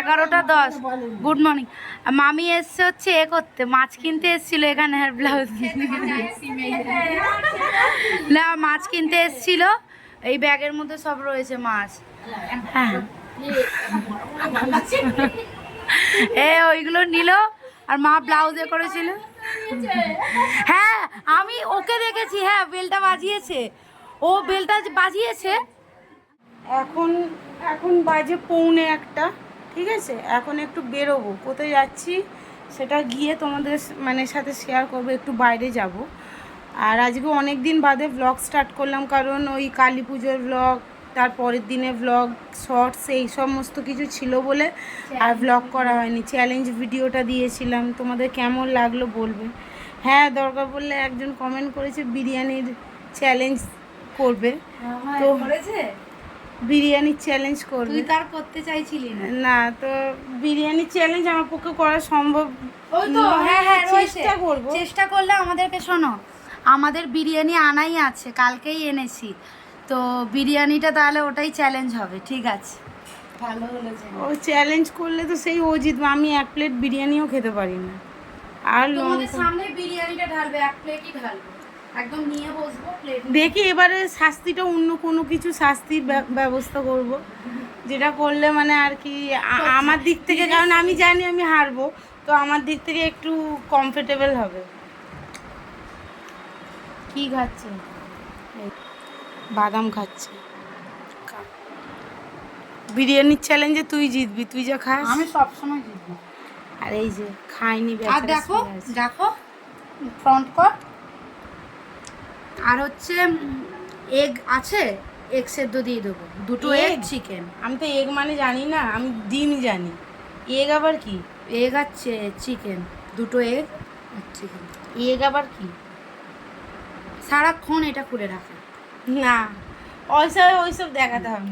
এগারোটা দশ। Good morning মামি এসছে হচ্ছে এ করতে মাছ কিনতে এসেছিল এখানে হেয়ার ব্লাউজ না মাছ কিনতে এসেছিল। এই ব্যাগের মধ্যে সব রয়েছে মাছ। হ্যাঁ। এ ওইগুলো নিল। আর মা ব্লাউজে করেছিল। হ্যাঁ আমি ওকে দেখেছি। হ্যাঁ বেলটা বাজিয়েছে। ও বেলটা বাজিয়েছে এখন এখন বাজে পৌনে একটা ঠিক আছে? এখন একটু বেরোবো। কোথায় যাচ্ছি সেটা গিয়ে তোমাদের মানে সাথে শেয়ার করব একটু বাইরে যাব। আর আজকে অনেক দিন বাদে ব্লগ স্টার্ট করলাম কারণ ওই কালী পুজোর ব্লগ তার পরের দিনে ব্লগ শর্টস এই সমস্ত কিছু ছিল বলে আর ব্লগ করা হয়নি। চ্যালেঞ্জ ভিডিওটা দিয়েছিলাম। তোমাদের কেমন লাগল বলবে? হ্যাঁ দরকার পড়লে একজন কমেন্ট করেছে বিরিয়ানির চ্যালেঞ্জ করবে। তো করেছে বিরিয়ানির চ্যালেঞ্জ করবে। তুই তার করতে চাইছিলি না? না তো বিরিয়ানি চ্যালেঞ্জ আমার পক্ষে করা সম্ভব ওই তো হ্যাঁ হ্যাঁ চেষ্টা করব। চেষ্টা করলে আমাদেরকে শোনো আমাদের বিরিয়ানি আনাই আছে কালকেই এনেছি। তো বিরিয়ানিটা তাহলে ওটাই চ্যালেঞ্জ হবে ঠিক আছে? ভালো হলো। ও চ্যালেঞ্জ করলে তো সেই ও জিতবে আমি এক প্লেট বিরিয়ানিও খেতে পারি না। আর তোমাদের সামনে বিরিয়ানিটা ঢালবে এক প্লেটই ঢালবে। একদম নিয়ে বসবো দেখি এবারে শাস্তিটা অন্য কোনো কিছু শাস্তির ব্যবস্থা করব। যেটা করলে মানে আর কি আমার দিক থেকে কারণ আমি জানি আমি হারবো তো আমার দিক থেকে একটু কমফোর্টেবল হবে। কি খাচ্ছে? বাদাম খাচ্ছে। বিরিয়ানির চ্যালেঞ্জে তুই জিতবি তুই যা খাস। আমি সবসময় জিতবো। আর এই যে খাইনি আর দেখো দেখো ফ্রন্ট কর আর হচ্ছে এগ আছে এগ সেদ্ধ দিয়ে দেবো। দুটো এগ চিকেন আমি তো এগ মানে জানি না আমি ডিম জানি। এগ আবার কি? এগ আছে চিকেন দুটো এগ আর চিকেন এগ আবার কি? সারাক্ষণ এটা খুলে রাখে। না ওইসব ওইসব দেখাতে হবে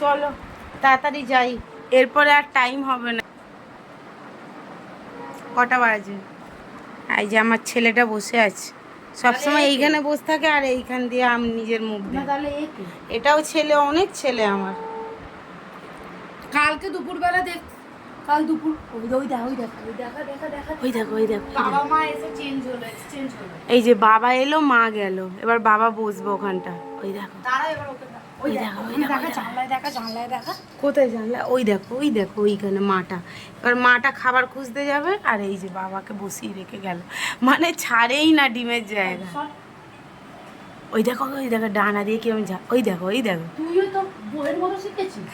চলো তাড়াতাড়ি যাই। এরপরে আর টাইম হবে না। কটা বাজে? এই যে আমার ছেলেটা বসে আছে। সবসময় এইখানে বসে থাকে আর এইখান দিয়ে আমি নিজের মুখ না তাহলে এটাও ছেলে অনেক ছেলে আমার। কালকে দুপুরবেলা দেখ কাল দুপুর ওই দেখা ওই দেখা ওই দেখা দেখা দেখা ওই দেখো ওই দেখো বাবা মা এসে চেঞ্জ হলো এক্সচেঞ্জ হলো। এই যে বাবা এলো মা গেল। এবার বাবা বসবে ওখানটা। ওই দেখো। তারা এবার ওকে। ওই দেখা জানলায় দেখা জানলায় দেখা। কোথায় জানলা ওই দেখো ওই দেখো ওইখানে মাটা। এবার মাটা খাবার খুঁজতে যাবে আর এই যে বাবাকে বসিয়ে রেখে গেল। মানে ছাড়েই না ডিমের জায়গা। ওই দেখো ওই দেখো ডানা দিয়ে কিরম যা ওই দেখো ওই দেখো। তুইও তো বইয়ের মতো শিখেছিস।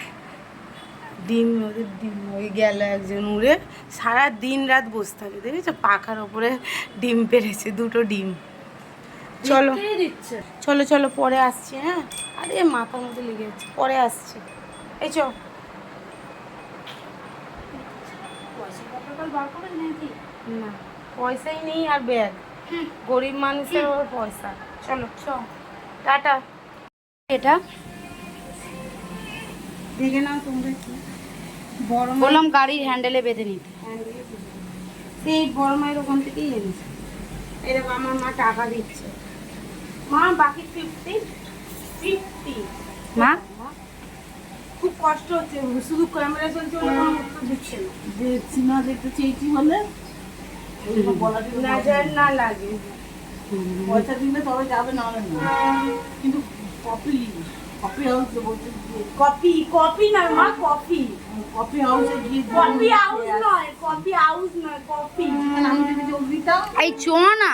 ডিম ওদের ডিম ওই গেল একজন উড়ে। সারা দিন রাত বসে থাকে দেখেছ? পাখার ওপরে ডিম পেরেছে দুটো ডিম। চলো। দিচ্ছে। চলো চলো পরে আসছি হ্যাঁ? আরে মাথার মধ্যে লেগে যাচ্ছে পরে আসছি। এই চো। না পয়সাই নেই আর ব্যাগ। গরিব মানুষের ওর পয়সা। চলো চ। টাটা। এটা? দেখে নাও তোমরা কি। বড় বললাম গাড়ির হ্যান্ডেলে বেঁধে নিতে। সেই বড় মায়ের ওখান থেকেই এনেছে। এরকম আমার মা টাকা দিচ্ছে। মা বাকি ফিফটি ফিফটি মা? খুব কষ্ট হচ্ছে শুধু ক্যামেরা চলছে বলে কোনো উত্তর দিচ্ছে না। যে সিনেমা দেখতে চেয়েছি না যেন না লাগে। পয়সা দিলে তবে যাবে না কিন্তু কপি কপি হাউসে বলতে কপি কপি নয় মা কপি কপি হাউসে গিয়ে কপি হাউস নয় কপি হাউস নয় কপি আমি যদি এই চো না।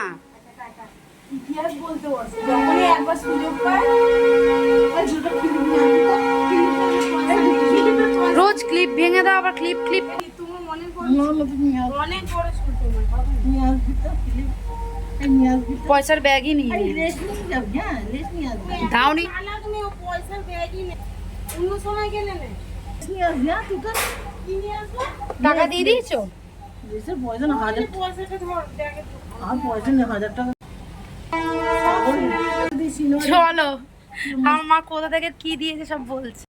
ইতিহাস বলতে বসে যখনই একবার সুযোগ পায় রোজ ক্লিপ ভেঙে দাও আবার ক্লিপ ক্লিপ। মনে অনেক বড় তোমার তো পয়সার ব্যাগই নিয়ে আরে নে। রেস্ট নিয়ে যাবি হ্যাঁ রেস্ট নিয়ে আসবি। দাওনি না। তুমি ও পয়সার ব্যাগই নেই অন্য সময় গেলে নে। রেস্ট নিয়ে আসবি হ্যাঁ টাকা দিয়ে দিয়েছ? পয়সা না হাজার পয়সাটা ধর আর পয়সা নেই হাজার টাকা। চলো আমার মা কোথা থেকে কি দিয়েছে সব বলছে।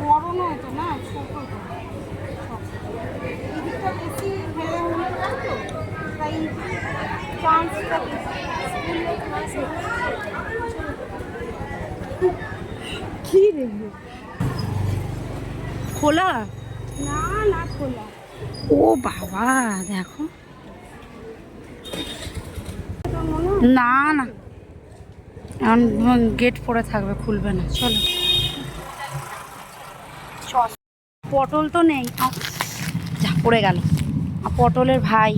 বড় নয় তো না ছোট বেশি তো তাই চান্সটা কি রে? খোলা? না না খোলা। ও বাবা, দেখো। না না। এখন গেট পড়ে থাকবে, খুলবে না, চলো। পটল তো নেই যা, পড়ে গেল। আর পটলের ভাই,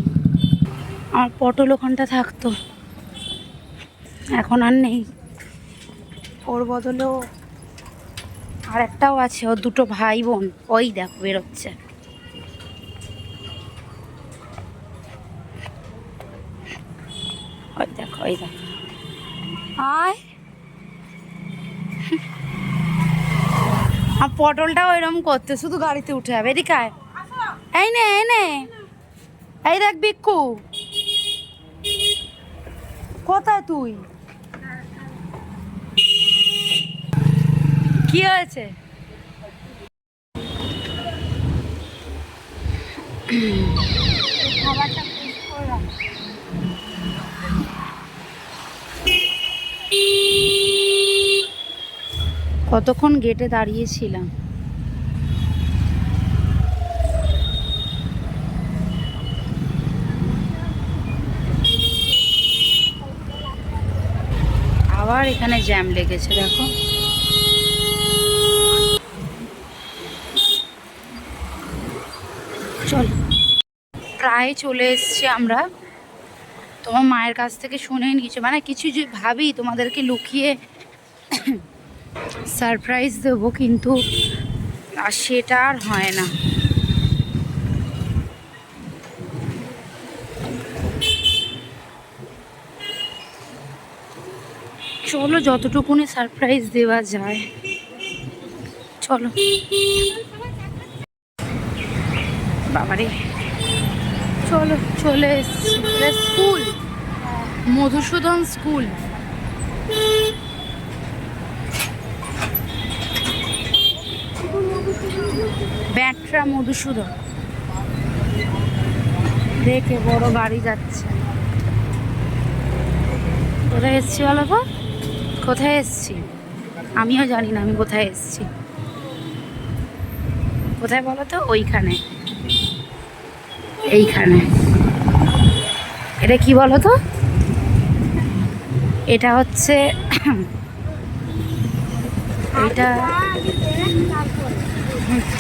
আমার পটল ওখানটা থাকতো। এখন আর নেই। ওর বদলেও আর একটাও আছে, ওর দুটো ভাই বোন। ওই দেখো, বেরোচ্ছে। ওই দেখো। আয়। আর পটলটাও এরকম করতে, শুধু গাড়িতে উঠে যাবে। এদিকে এই নে এই নে। এই দেখ বিক্কু কোথায় তুই? কি হয়েছে? খাবারটা কতক্ষণ গেটে দাঁড়িয়েছিলাম? আবার এখানে জ্যাম লেগেছে, দেখো। চল। প্রায় চলে এসছি আমরা। তোমার মায়ের কাছ থেকে শুনে নিয়েছো। মানে কিছু যে ভাবি তোমাদেরকে লুকিয়ে সারপ্রাইজ দেবো, কিন্তু আর সেটা আর হয় না। চলো, যতটুকুনি সারপ্রাইজ দেওয়া যায়। চলো। বাবারে। চলো, চলে স্কুল মধুসূদন স্কুল ব্যাটরা মধুসূদন। দেখে বড় গাড়ি যাচ্ছে। কোথায় এসছি বলো তো? কোথায় এসছি? আমিও জানি না, আমি কোথায় এসছি। কোথায় বলো তো? ওইখানে। এইখানে। এটা কি বলো তো? এটা হচ্ছে, এটা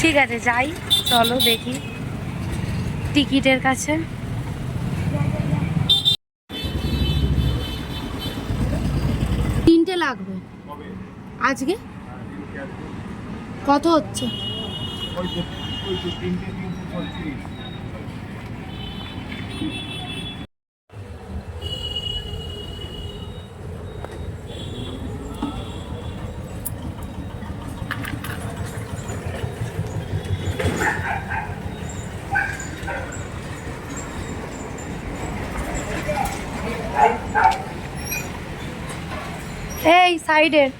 ঠিক আছে যাই। চলো দেখি টিকিটের কাছে। তিনটে লাগবে। আজকে? কত হচ্ছে? সাইডের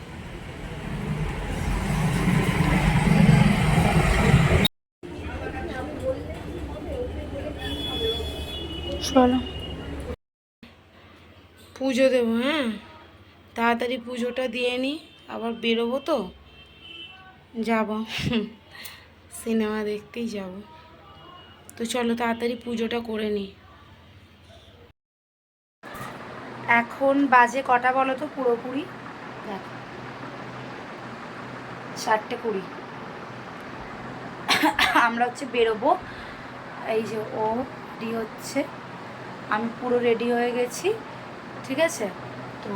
চলো। পুজো দেবো হ্যাঁ? তাড়াতাড়ি পুজোটা দিয়ে নিই আবার বেরোবো তো। যাব সিনেমা দেখতেই যাব। তো চলো তাড়াতাড়ি পুজোটা করে নিই এখন বাজে কটা বলো তো পুরোপুরি? দেখো, চারটে কুড়ি। আমরা হচ্ছে বেরোবো। এই যে ও রেডি হচ্ছে। আমি পুরো রেডি হয়ে গেছি, ঠিক আছে? তো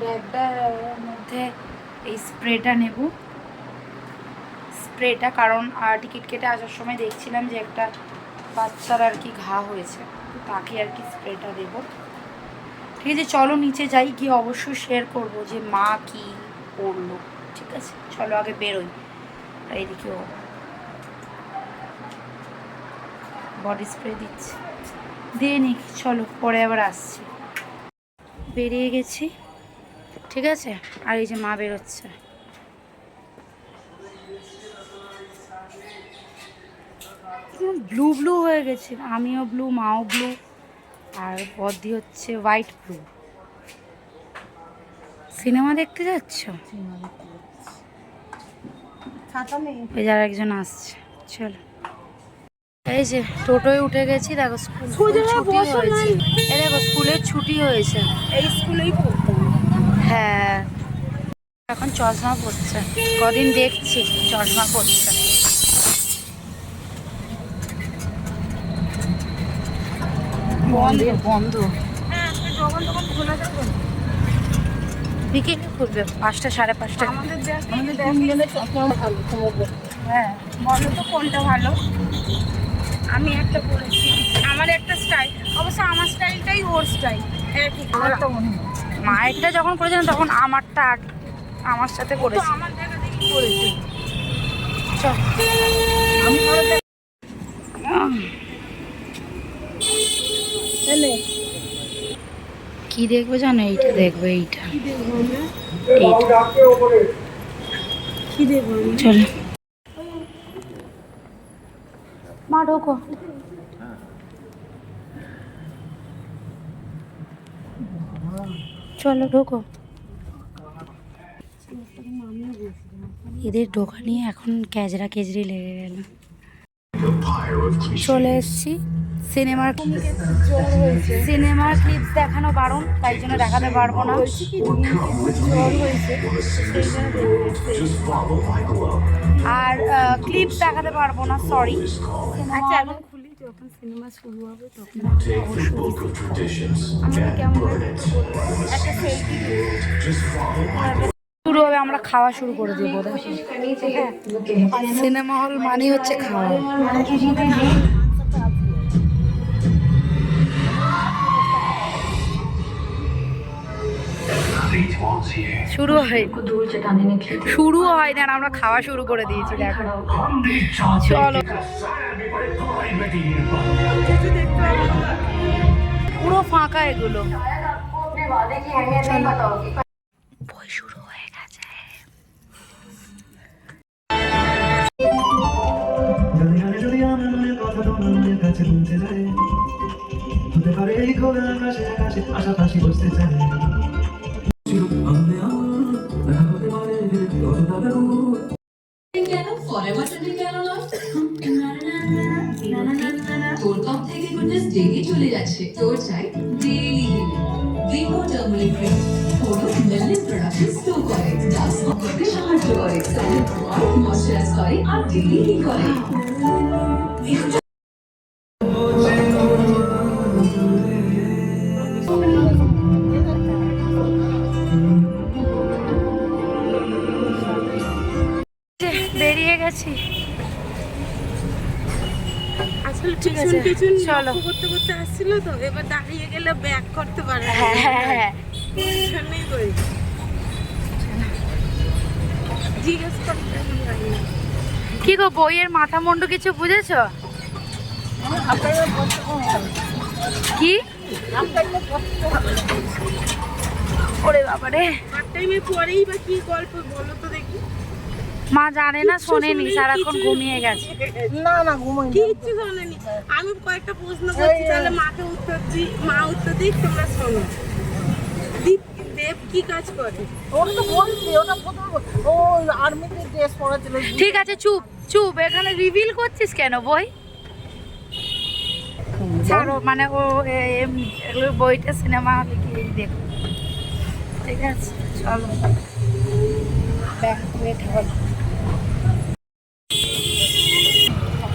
ব্যাগটার মধ্যে এই স্প্রেটা নেব। স্প্রেটা, কারণ টিকিট কেটে আসার সময় দেখছিলাম যে একটা বাচ্চার আর কি ঘা হয়েছে। তাকে আর কি স্প্রেটা দেবো। ঠিক আছে, চলো নিচে যাই, গিয়ে অবশ্যই শেয়ার করব যে মা কি করল। ঠিক আছে, চলো আগে বেরোই। আর এইদিকে ও বডি স্প্রে দিচ্ছে। দিয়ে নি চলো, পরে আবার আসছি। বেরিয়ে গেছি, ঠিক আছে? আর এই যে মা বেরোচ্ছে। ব্লু ব্লু হয়ে গেছে। আমিও ব্লু মাও ব্লু আর বদি হচ্ছে হোয়াইট ব্লু সিনেমা দেখতে যাচ্ছ? ওই যার একজন আসছে চলো। এই যে টোটোয় উঠে গেছি দেখো স্কুল ছুটি হয়েছে। এই দেখো স্কুলের ছুটি হয়েছে। এই স্কুলেই হ্যাঁ। এখন চশমা পড়ছে কদিন দেখছি চশমা পড়ছে বন্ধ বন্ধ হ্যাঁ যখন তখন খোলা যাবে বিকেলে খুলবে পাঁচটা সাড়ে পাঁচটা হ্যাঁ বলো তো কোনটা ভালো আমি একটা আমার একটা স্টাইল অবশ্য আমার স্টাইলটাই ওর স্টাইল একই মায়েরটা যখন করেছিলাম তখন আমারটা আমার সাথে করেছি। আমার জায়গা চল আমি পরে দেখ- আহ, এলে কি দেখব জানো? এইটা দেখব এইটা। চলো। মা ঢোকো। চলো ঢোকো। এদের ঢোকা নিয়ে এখন ক্যাজরা কেজরি লেগে গেল। চলে এসছি। সিনেমার সিনেমার ক্লিপস দেখানো বারণ তাই জন্য দেখাতে পারব না। আর ক্লিপস দেখাতে পারব না সরি আচ্ছা এখন খুলি যখন সিনেমা শুরু হবে তখন কেমন শুরু হবে আমরা খাওয়া শুরু করে দেবো। সিনেমা হল মানে হচ্ছে খাওয়া। শুরু হয়। শুরু হয় না আমরা খাওয়া শুরু করে দিয়েছি, দেখো। চলো। পুরো ফাঁকা এগুলো। শুরু হয়ে কাছে পৌঁছে বসতে চায় চলে যাচ্ছে তোর চাই ডেলি ভিভো টার্মারিক ক্রিম করে করতে সাহায্য করে চলো। করতে করতে আসছিল তো এবার দাঁড়িয়ে গেলে ব্যাক করতে পারে হ্যাঁ হ্যাঁ হ্যাঁ জন্যই করি। জিজ্ঞেস করতে আমি জানি না। কি গো বইয়ের মাথা মুন্ডু কিছু বুঝেছ? কি? ওরে বাবারে। টাইমে পরেই বা কি গল্প বলো তো মা জানে না শোনেনি সারাক্ষণ ঘুমিয়ে গেছে। না না ঘুমোই না। কিচ্ছু শোনেনি। আমি কয়েকটা প্রশ্ন করছি তাহলে মাকে উত্তর দিই মা উত্তর দিক তোমরা শোনো। দীপ দেব কি কাজ করে? ওটা তো বলছি ওটা প্রথমে ও আর্মিতে ড্রেস পরা ছিল ঠিক আছে চুপ চুপ। এখানে রিভিল করছিস কেন বই? ছাড়ো মানে ও এগুলো বইটা সিনেমা হলে দেখো। ঠিক আছে চলো। ব্যাক ওয়েট হল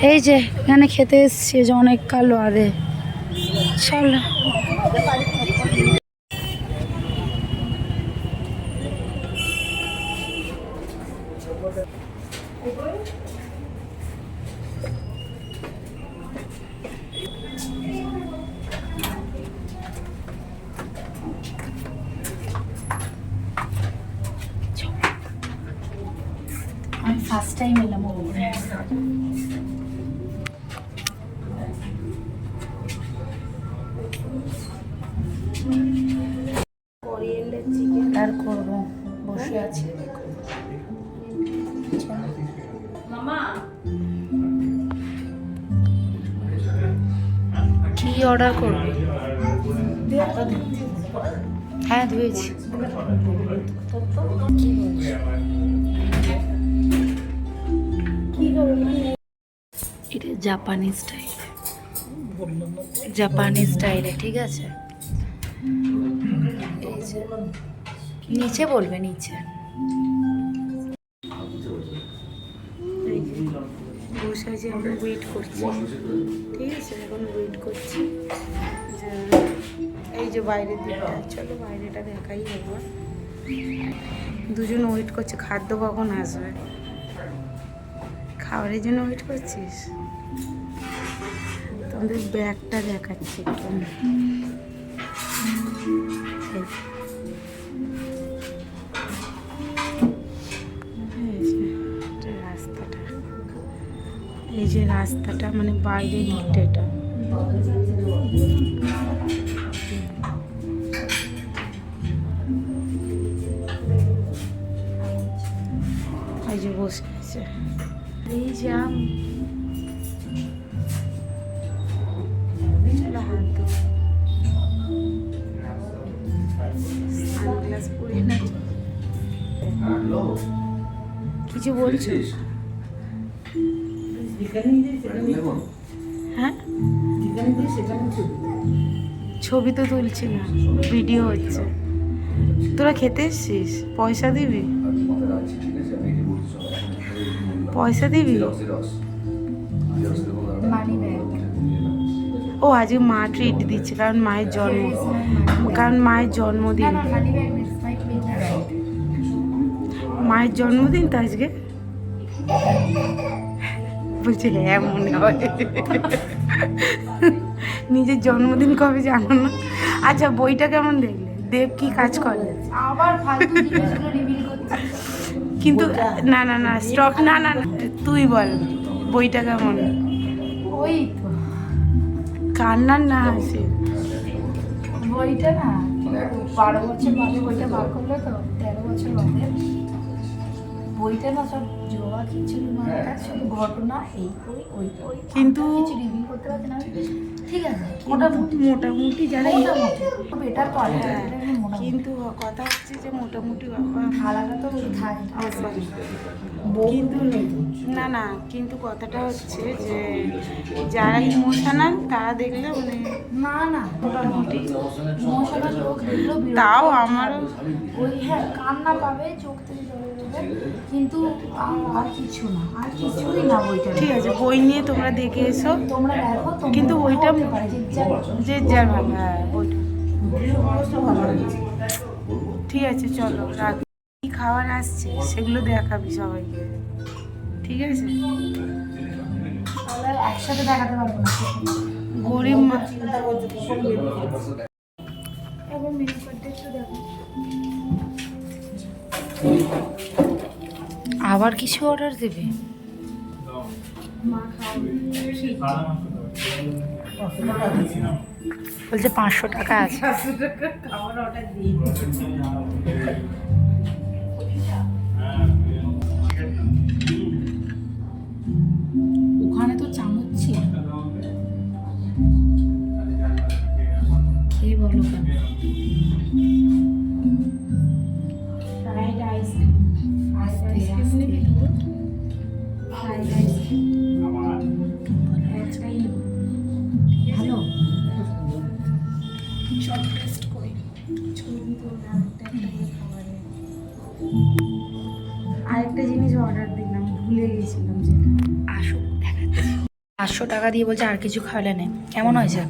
এই যে এখানে খেতে এসছি যে অনেক কালো আরে চলো। ফার্স্ট টাইম এলাম করবি। হ্যাঁ ধুয়েছি। এটা জাপানি স্টাইল। জাপানি স্টাইলে ঠিক আছে? নিচে বলবে নিচে। বসে আছি আমরা ওয়েট করছি। ঠিক যে বাইরের দিকটা চলো বাইরেটা দেখাই একবার। দুজন ওয়েট করছে, খাদ্য কখন আসবে? খাবারের জন্য ওয়েট করছিস? তোমাদের ব্যাগটা দেখাচ্ছি রাস্তাটা। এই যে রাস্তাটা মানে বাইরের দিকটা এটা। কিছু বলছো? হ্যাঁ? ছবি। তো তুলছি না ভিডিও হচ্ছে। তোরা খেতে এসছিস? পয়সা দিবি? পয়সা দিবি? ও আজকে মা ট্রিট দিচ্ছে কারণ মায়ের জন্ম কারণ মায়ের জন্মদিন। মায়ের জন্মদিন তো আজকে? বলছে হ্যাঁ মনে হয়। নিজের জন্মদিন কবে জানো না? আচ্ছা বইটা কেমন দেখলে? দেব কি কাজ করে? আবার কিন্তু না না না স্টক না না না, তুই বল বইটা কেমন? ওই কান্নার না হাসি বইটা না বারো বছর বাদে বইটা বার করল তো তেরো বছর বাদে। বইটা না সব জোয়া কিছু মানে শুধু ঘটনা এই ওই ওই ওই। কিন্তু- কিছু রিভিল করতে পারছে না ঠিক আছে মোটামুটি মোটামুটি যারা মোটামুটি বেটার কোয়ালিটি কিন্তু কথা হচ্ছে যে মোটামুটি খালাটা তো থাকে কিন্তু না না কিন্তু কথাটা হচ্ছে যে যারা ইমোশনাল তারা দেখলে মানে না না মোটামুটি। ইমোশনাল লোক তাও। আমারও ওই হ্যাঁ কান্না পাবে চোখ থেকে কিন্তু আর কিছু না আর কিছুই না বইটা। ঠিক আছে বই নিয়ে তোমরা দেখে এসো। তোমরা দেখো কিন্তু ওইটা যে যার- হ্যাঁ বইটা। ঠিক আছে চলো রাখ। কি খাবার আসছে সেগুলো দেখাবি সবাইকে। ঠিক আছে? একসাথে দেখাতে পারব না। গরিব মা এখন মেনু কার্ডটা একটু দেখো। আবার কিছু অর্ডার দেবে? বলছে পাঁচশো টাকা আছে। আরেকটা জিনিস অর্ডার দিলাম ভুলে গেছিলাম যেটা। আসুক দেখাচ্ছি। পাঁচশো টাকা দিয়ে বলছে আর কিছু খাওয়ালে নেই। কেমন হয়েছে?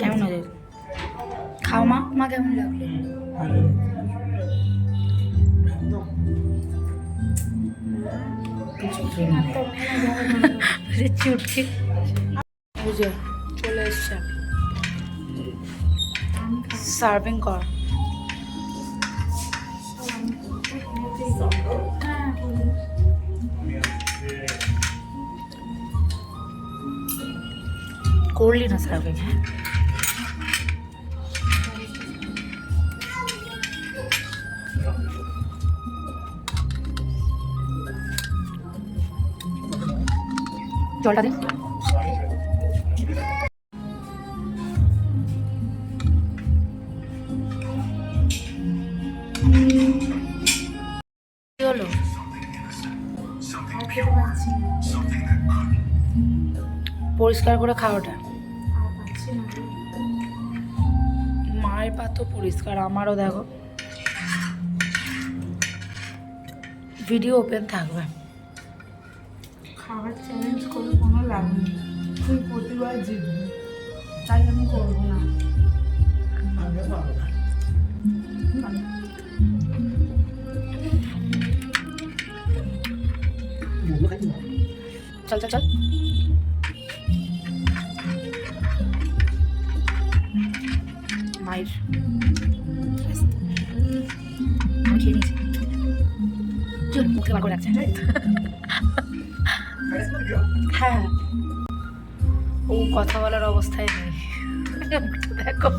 কেমন হয়েছে? খাও মা মা কেমন লাগল? চুটকি বুঝো চলে এসছে। সার্ভিং কর। করলি না সার্ভিং হ্যাঁ জলটা দিন পরিষ্কার করে খাওয়াটা। মায়ের পা তো পরিষ্কার আমারও দেখো। ভিডিও ওপেন থাকবে। খাবার চ্যালেঞ্জ করে কোনো লাভ নেই। তুই প্রতিবার জিতবি তাই আমি করব না। চল চল চল। মুখে বার করে রাখছে। হ্যাঁ ও কথা বলার অবস্থায় নেই। দেখো।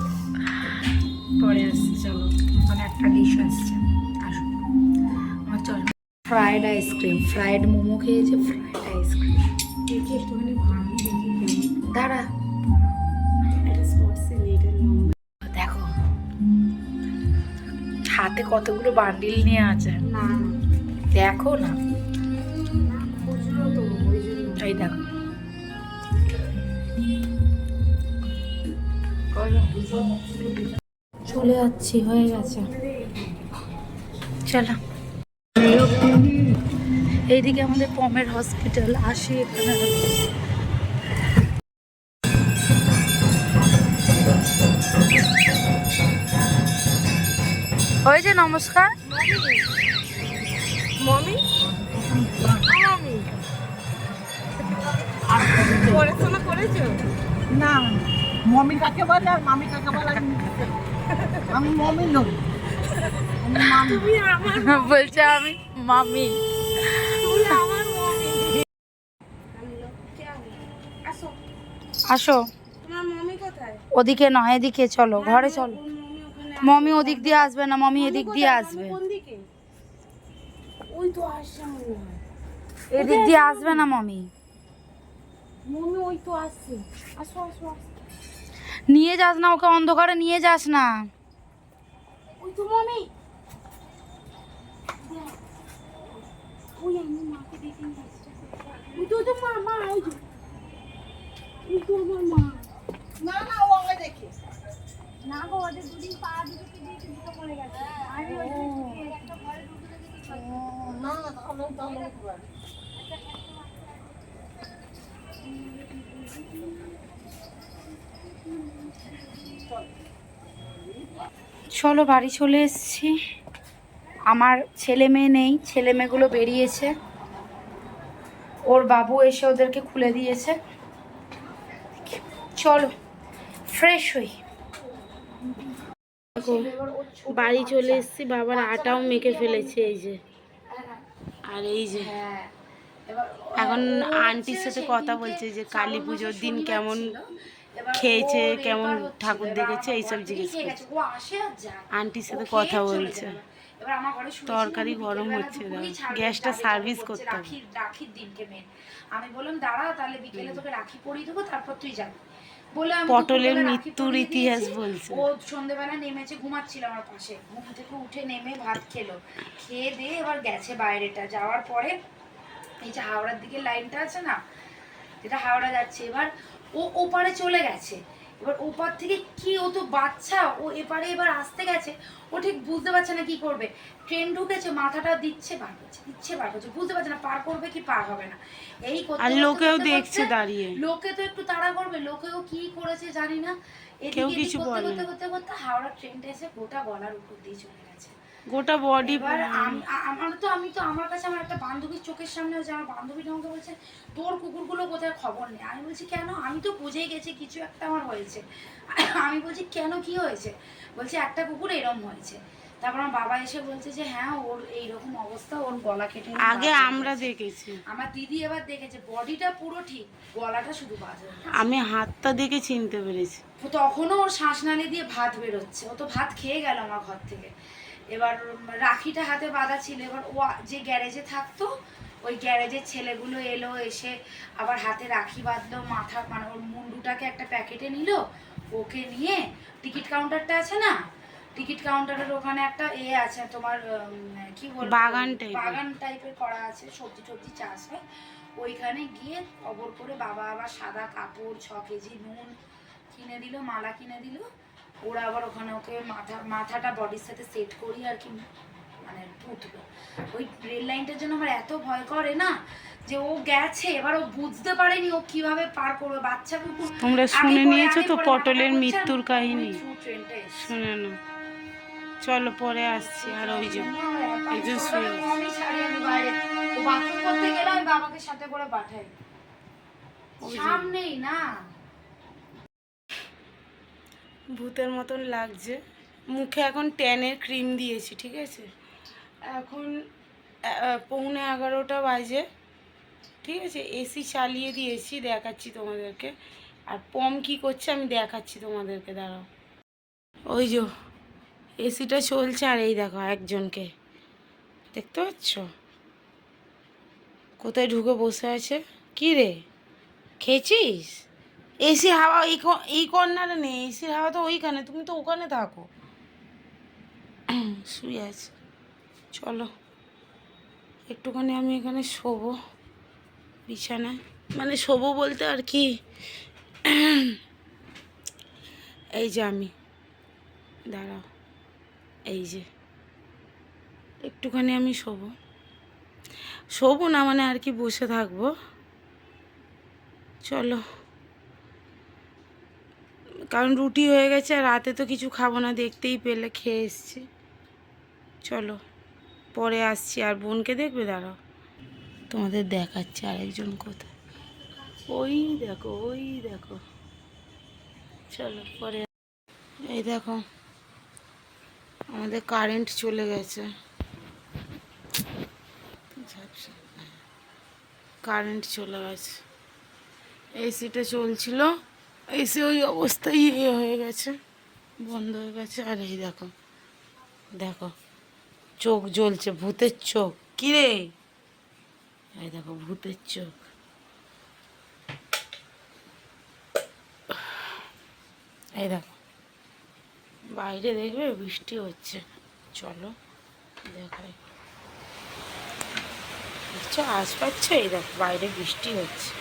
পরে আসছে চলো। মানে একটা ডিশ আসছে। আসো। আমার চল। ফ্রায়েড আইসক্রিম ফ্রায়েড মোমো খেয়েছে ফ্রায়েড আইসক্রিম দেখি একটুখানি দাঁড়া। দেখো। হাতে কতগুলো বান্ডিল নিয়ে আছে। না। দেখো না। এই দেখো। চলে যাচ্ছি, হয়ে গেছে। চলো। এইদিকে আমাদের পমের হসপিটাল, আসি এখানে। হয়েছে নমস্কার। না মমি কাকে বলে আর মামি কাকে বলে আমি মমি নই। আমি মামি। তুমি আমার বলছে আমি মামি। আসো। আসো। তোমার মমি কোথায়? ওদিকে নয় এদিকে চলো ঘরে চলো। মমি ওদিক দিয়ে আসবে না মমি এদিক দিয়ে আসবে। মমি কোন দিকে? ওই তো আসছে এদিক দিয়ে আসবে না মমি। মমি ওই তো আসছে আসো আসো নিয়ে যাস না ওকে অন্ধকারে নিয়ে যাস না। ওই তো মমি ওই আমি মাকে দেখে নিয়ে আসছি। ওই তো তো মা মা ওই তো ওই তো আমার মা। না না ও আমাকে দেখে। না গো ওদের দুদিন পা দুটোকে দুটো মরে গেছে। আমি ওই একটা ঘরে ঢুকে না না তাহলে তাহলে। চলো বাড়ি চলে এসেছি। আমার ছেলে মেয়ে নেই, ছেলে মেয়েগুলো বেরিয়েছে। ওর বাবু এসে ওদেরকে খুলে দিয়েছে। চলো ফ্রেশ হই। বাড়ি চলে এসেছি, বাবার আটাও মেখে ফেলেছে, এই যে। আর এই যে এখন আন্টির সাথে কথা বলছে যে কালী পুজোর দিন কেমন খেয়েছে, কেমন ঠাকুর দেখেছে, এইসব যায় আন্টির সাথে কথা বলছে তরকারি গরম হচ্ছে গ্যাসটা সার্ভিস করতে হবে। আমি বললাম দাঁড়া তাহলে বিকেলে তোকে রাখি পরিয়ে দেবো তারপর তুই যাবি পটলের মৃত্যুর ইতিহাস। বলছে। ও সন্ধেবেলা নেমেছে, ঘুমাচ্ছিল আমার পাশে ঘুম থেকে উঠে নেমে ভাত খেলো খেয়ে দিয়ে এবার গেছে বাইরেটা যাওয়ার পরে এই যে হাওড়ার দিকে লাইনটা আছে না যেটা হাওড়া যাচ্ছে এবার ও ওপারে চলে গেছে। এবার ওপার থেকে কি ও তো বাচ্চা ও এপারে এবার আসতে গেছে ও ঠিক বুঝতে পারছে না কি করবে। ট্রেন ঢুকেছে মাথাটা দিচ্ছে পার করছে দিচ্ছে পার করছে বুঝতে পারছে না পার করবে কি পার হবে না। এই করতে আর লোকেও দেখছে দাঁড়িয়ে। লোকে তো একটু তাড়া করবে লোকেও কি করেছে জানি না। এদিকে কিছু করতে করতে করতে করতে হাওড়া ট্রেনটা এসে গোটা গলার উপর দিয়ে চলে গেছে। গোটা বডি আমার তো আমি তো আমার কাছে আমার একটা বান্ধবীর চোখের সামনে হচ্ছে আমার বান্ধবীটা আমাকে বলছে তোর কুকুরগুলো কোথায় খবর নেই? আমি বলছি কেন? আমি তো বুঝেই গেছি কিছু একটা আমার হয়েছে। আমি বলছি কেন কি হয়েছে? বলছে একটা কুকুর এরম হয়েছে। তারপর আমার বাবা এসে বলছে যে হ্যাঁ ওর এইরকম অবস্থা ওর গলা কেটে আগে আমরা দেখেছি। আমার দিদি এবার দেখেছে বডিটা পুরো ঠিক গলাটা শুধু গেছে। আমি হাতটা দেখে চিনতে পেরেছি। তখনও ওর শ্বাসনালী দিয়ে ভাত বেরোচ্ছে ও তো ভাত খেয়ে গেল আমার ঘর থেকে। এবার রাখিটা হাতে বাঁধা ছিল এবার ও যে গ্যারেজে থাকতো ওই গ্যারেজের ছেলেগুলো এলো এসে আবার হাতে রাখি বাঁধলো মাথা মানে ওর মুন্ডুটাকে একটা প্যাকেটে নিল ওকে নিয়ে টিকিট কাউন্টারটা আছে না? টিকিট কাউন্টারের ওখানে একটা এ আছে তোমার কি বলব? বাগান এর। বাগান টাইপের করা আছে সবজি টবজি চাষ হয়। ওইখানে গিয়ে খবর করে বাবা আবার সাদা কাপড় ছ কেজি নুন কিনে দিল মালা কিনে দিল। ওরা আবার ওখানে ওকে মাথা মাথাটা বডির সাথে সেট করি আর কি মানে পুঁতলো। ওই রেল লাইনটার জন্য আমার এত ভয় করে না যে ও গেছে এবার ও বুঝতে পারেনি ও কীভাবে পার করবে বাচ্চা কুকুর। তোমরা শুনে নিয়েছো তো পটলের মৃত্যুর কাহিনী? ট্রেনটা শুনে না চলো পরে আসছি আর ওই যে যে শুয়ে আমি ছাড়ি আমি বাইরে। ও বাথরুম করতে গেলে আমি বাবাকে সাথে করে পাঠাই। সামনেই না। ভূতের মতন লাগছে। মুখে এখন ট্যানের ক্রিম দিয়েছি, ঠিক আছে? এখন পৌনে এগারোটা বাজে। ঠিক আছে? এসি চালিয়ে দিয়েছি, দেখাচ্ছি তোমাদেরকে। আর পম কি করছে আমি দেখাচ্ছি তোমাদেরকে, দাঁড়াও। ওই যে এসিটা চলছে আর এই দেখো একজনকে। দেখতে পাচ্ছ? কোথায় ঢুকে বসে আছে? কি রে? খেয়েছিস? এসি হাওয়া এই কর্নারে নেই এসির হাওয়া তো ওইখানে, তুমি তো ওখানে থাকো। শুয়ে আছে। চলো, একটুখানি আমি এখানে শোবো বিছানায়। মানে শোবো বলতে আর কি। এই যে আমি। দাঁড়াও। এই যে। একটুখানি আমি শোবো। শোবো না মানে আর কি বসে থাকব। চলো। কারণ রুটি হয়ে গেছে আর রাতে তো কিছু খাব না, দেখতেই পেলে, খেয়ে এসছি। চলো, পরে আসছি। আর বোনকে দেখবে? দাঁড়াও, তোমাদের দেখাচ্ছে আরেকজন কোথায়। ওই দেখো ওই দেখো। চলো, পরে এই দেখো, আমাদের কারেন্ট চলে গেছে। কারেন্ট চলে গেছে। এসিটা চলছিল। এসি ওই অবস্থায় ইয়ে হয়ে গেছে, বন্ধ হয়ে গেছে। আর এই দেখো দেখো, চোখ জ্বলছে, ভূতের চোখ। কি রে? এই দেখো, ভূতের চোখ। এই দেখো, বাইরে দেখবে বৃষ্টি হচ্ছে। চলো, দেখাই। দেখছ আজ পাচ্ছ? এই দেখো, বাইরে বৃষ্টি হচ্ছে।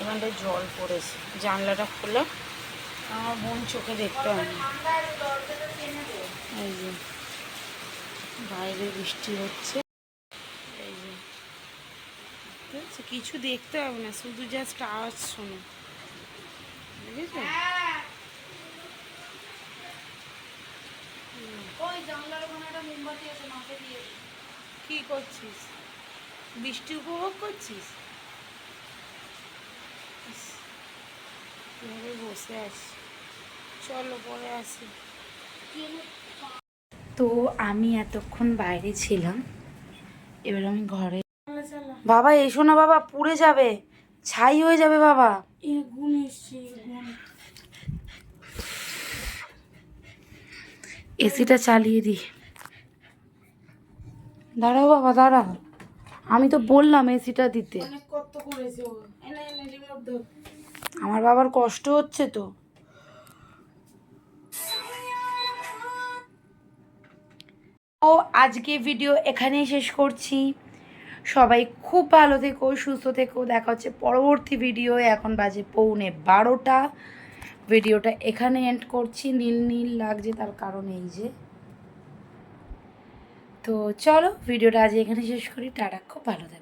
এখানটায় জল পড়েছে। জানলাটা খোলা আমার বোন চোখে দেখতে হয় এই যে বাইরে বৃষ্টি হচ্ছে। এই যে কিছু দেখতে হবে না শুধু জাস্ট আওয়াজ শোনো। বুঝেছ। কি করছিস? বৃষ্টি উপভোগ করছিস? বসে আছি। চলো পরে আসি। তো আমি এতক্ষণ বাইরে ছিলাম। এবার আমি ঘরে বাবা এসো না বাবা পুড়ে যাবে। ছাই হয়ে যাবে বাবা। এসিটা চালিয়ে দি দাঁড়াও বাবা দাঁড়াও। আমি তো বললাম এসিটা দিতে। কত করেছে আমার বাবার কষ্ট হচ্ছে তো। ও আজকে ভিডিও এখানেই শেষ করছি। সবাই খুব ভালো থেকো, সুস্থ থেকো। দেখা হচ্ছে পরবর্তী ভিডিও এখন বাজে পৌনে বারোটা। ভিডিওটা এখানে এন্ড করছি। নীল নীল লাগছে তার কারণ এই যে। তো চলো ভিডিওটা আজ এখানে শেষ করি। টাটা, খুব ভালো থেকো।